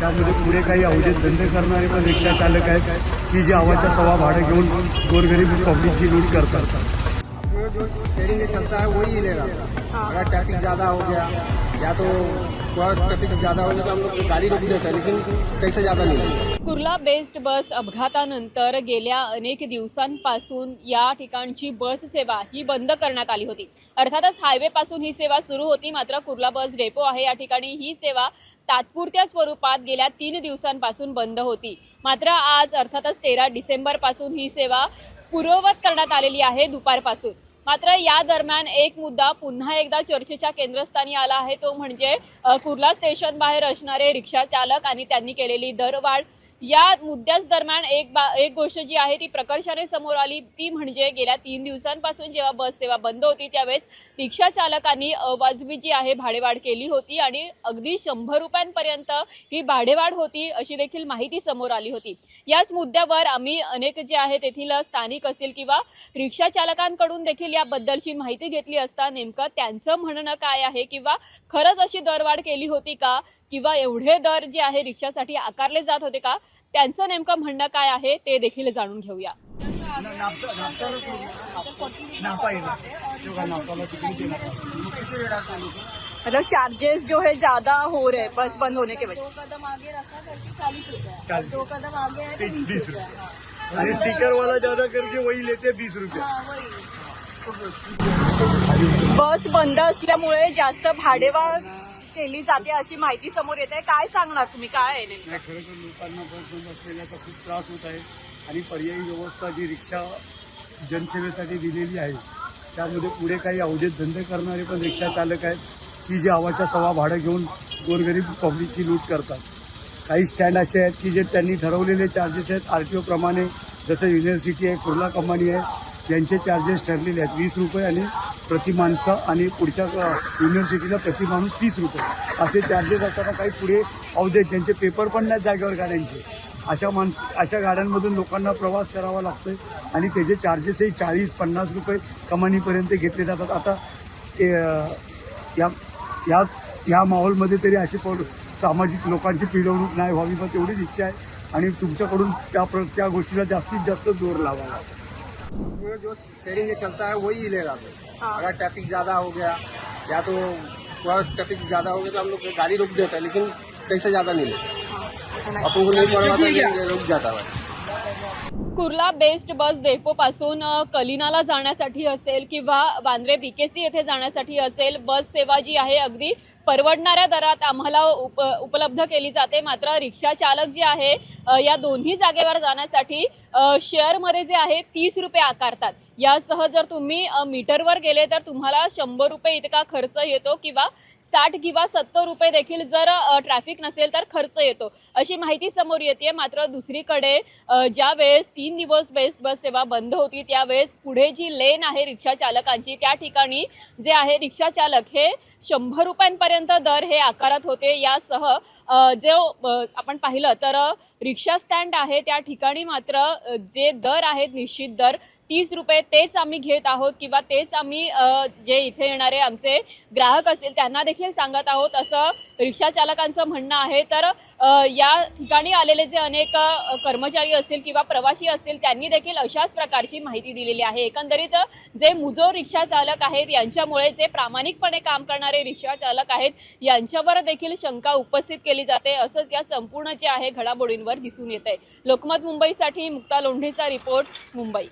त्यामध्ये पुढे काही अवैध धंदे करणारे पण रिक्षा चालक आहेत की जे आवाजच्या सवा भाडं घेऊन गोरगरीब पब्लिकची लूट करतात. जो शेयरिंग में चलता है वही मिलेगा। अगर ट्रैफिक ज़्यादा हो गया या तो थोड़ा ट्रैफिक ज़्यादा हो गया तो हम लोग गाड़ी रोक देते हैं लेकिन पैसे ज़्यादा नहीं लेते कुर्ला बेस्ड बस अपघातानंतर गेल्या अनेक दिवसांपासून या ठिकाणची बस सेवा ही बंद करण्यात आली होती. अर्थातच हायवे पासून ही सेवा सुरू होती मात्र कुर्ला बस डेपो आहे या ठिकाणी ही सेवा तात्पुरत्या स्वरूपात गेल्या तीन दिवसांपासून बंद होती. मात्र आज अर्थातच तेरा डिसेंबरपासून ही सेवा पूर्ववत करण्यात आलेली आहे दुपारपासून. मात्र या दरम्यान एक मुद्दा पुन्हा एकदा चर्चेच्या केंद्रस्थानी आला आहे. तो म्हणजे कुर्ला स्टेशन बाहेर असणारे रिक्षा चालक आणि त्यांनी केलेली दरवाढ. या मुद्द्याच दरम्यान एक बा एक गोष्ट जी आहे ती प्रकर्षाने समोर आली. ती म्हणजे गेल्या तीन दिवसांपासून जेव्हा बस सेवा बंद होती त्यावेळेस रिक्षा चालकांनी अवाजवी जी आहे भाडेवाढ केली होती आणि अगदी शंभर रुपयांपर्यंत ही भाडेवाढ होती अशी देखील माहिती समोर आली होती. याच मुद्द्यावर आम्ही अनेक जे आहे तेथील स्थानिक असेल किंवा रिक्षा चालकांकडून देखील याबद्दलची माहिती घेतली असता नेमकं त्यांचं म्हणणं काय आहे? किंवा खरंच अशी दरवाढ केली होती का? किंवा एवढे दर जे आहे रिक्षासाठी आकारले जात होते का? त्यांचं नेमकं म्हणणं काय आहे ते देखील जाणून घेऊया. मतलब चार्जेस जो है ज्यादा हो रहे बस बंद होने के दो कदम आगे रखा करके चालीस रुपए है। दो कदम आगे है तो बीस बीस रुपए है। हाँ आणि स्टिकर वाला ज्यादा करके वही लेते बीस हाँ, वही। बस बंद असल्यामुळे जास्त भाडेवाढ केली जाते अशी माहिती समोर येते. काय सांगणार तुम्ही? काय आहे नाही खरं तर लोकांना बस बंद असलेल्याचा खूप त्रास होत आहे. आणि पर्यायी व्यवस्था जी रिक्षा जनसेवेसाठी दिलेली आहे त्यामध्ये पुढे काही अवधेत धंदे करणारे पण रिक्षा चालक आहेत. की जे आवाजच्या सवा भाडं घेऊन गोरगरीब पब्लिकची लूट करतात. काही स्टँड असे आहेत की जे त्यांनी ठरवलेले चार्जेस आहेत. आर टी ओप्रमाणे जसं युनिव्हर्सिटी आहे कुर्ला कंपनी आहे यांचे चार्जेस ठरलेले आहेत. वीस रुपये आणि प्रति माणसं आणि पुढच्या युनिव्हर्सिटीचा युनिव्हर्सिटीला प्रति माणूस तीस रुपये. असे चार्जेस असताना काही पुढे अवधेत ज्यांचे पेपर पण नाही जागेवर गाड्यांचे. अशा मान अशा गाड्यांमधून लोकांना प्रवास करावा लागतोय आणि त्याचे चार्जेसही चाळीस पन्नास रुपये कमानीपर्यंत घेतले जातात. आता ए, या या या माहोलमध्ये तरी अशी सामाजिक लोकांची पिळवणूक नाही व्हावी पण तेवढीच इच्छा आहे. आणि तुमच्याकडून त्या प्र- त्या गोष्टीला जास्तीत जास्त जोर लावावा. ये जो शेयरिंग चलता है वही मिलेगा अगर ट्रैफिक ज़्यादा हो गया या तो ट्रैफिक ज़्यादा हो गया तो हम लोग गाड़ी रोक देते हैं लेकिन पैसे ज़्यादा नहीं लेते। अपन को नहीं रुक जाता है। कुर्ला बेस्ड बस डेपो पासून कलिनाला जाण्यासाठी असेल किंवा वांद्रे बीकेसी येथे जाण्यासाठी असेल बस सेवा जी आहे अगदी परवडणाऱ्या दरात आम्हाला उप उपलब्ध केली जाते. मात्र रिक्षा चालक जे आहे या दोन्ही जागेवर जाण्यासाठी शेअरमध्ये जे आहे तीस रुपये आकारतात. यासह जर तुम्ही मीटरवर गेले तर तुम्हाला शंभर रुपये इतका खर्च येतो किंवा साठ किंवा सत्तर रुपये देखील जर ट्रॅफिक नसेल तर खर्च येतो. अशी माहिती समोर येते मात्र दुसरीकडे ज्या वेळेस तीन दिवस बेस्ट बस सेवा बंद होती त्यावेळेस पुढे जी लेन आहे रिक्षा चालकांची त्या ठिकाणी जे आहे रिक्षा चालक हे शंभर रुपयांपर्यंत दर हे आकारात होते. यासह जे आपण पाहिलं तर रिक्षा स्टँड आहे. त्या ठिकाणी मात्र जे दर आहेत निश्चित दर तीस रुपये तेच आम्ही घेत आहोत किंवा तेच आम्ही जे इथे येणारे आमचे ग्राहक असतील त्यांना देखील सांगत आहोत. असं रिक्षा चालकांचं म्हणणं आहे. तर या ठिकाणी आलेले जे अनेक कर्मचारी असतील किंवा प्रवासी असतील त्यांनी देखील अशाच प्रकारची माहिती दिलेली आहे. एकंदरीत जे मुजोर रिक्षा चालक आहेत यांच्यामुळे जे प्रामाणिकपणे काम करणारे रिक्षा चालक आहेत यांच्यावर देखील शंका उपस्थित केली जाते. असंच या संपूर्ण जे आहे घडामोडींवर दिसून येत आहे लोकमत मुंबईसाठी मुक्ता लोंढेचा रिपोर्ट मुंबई.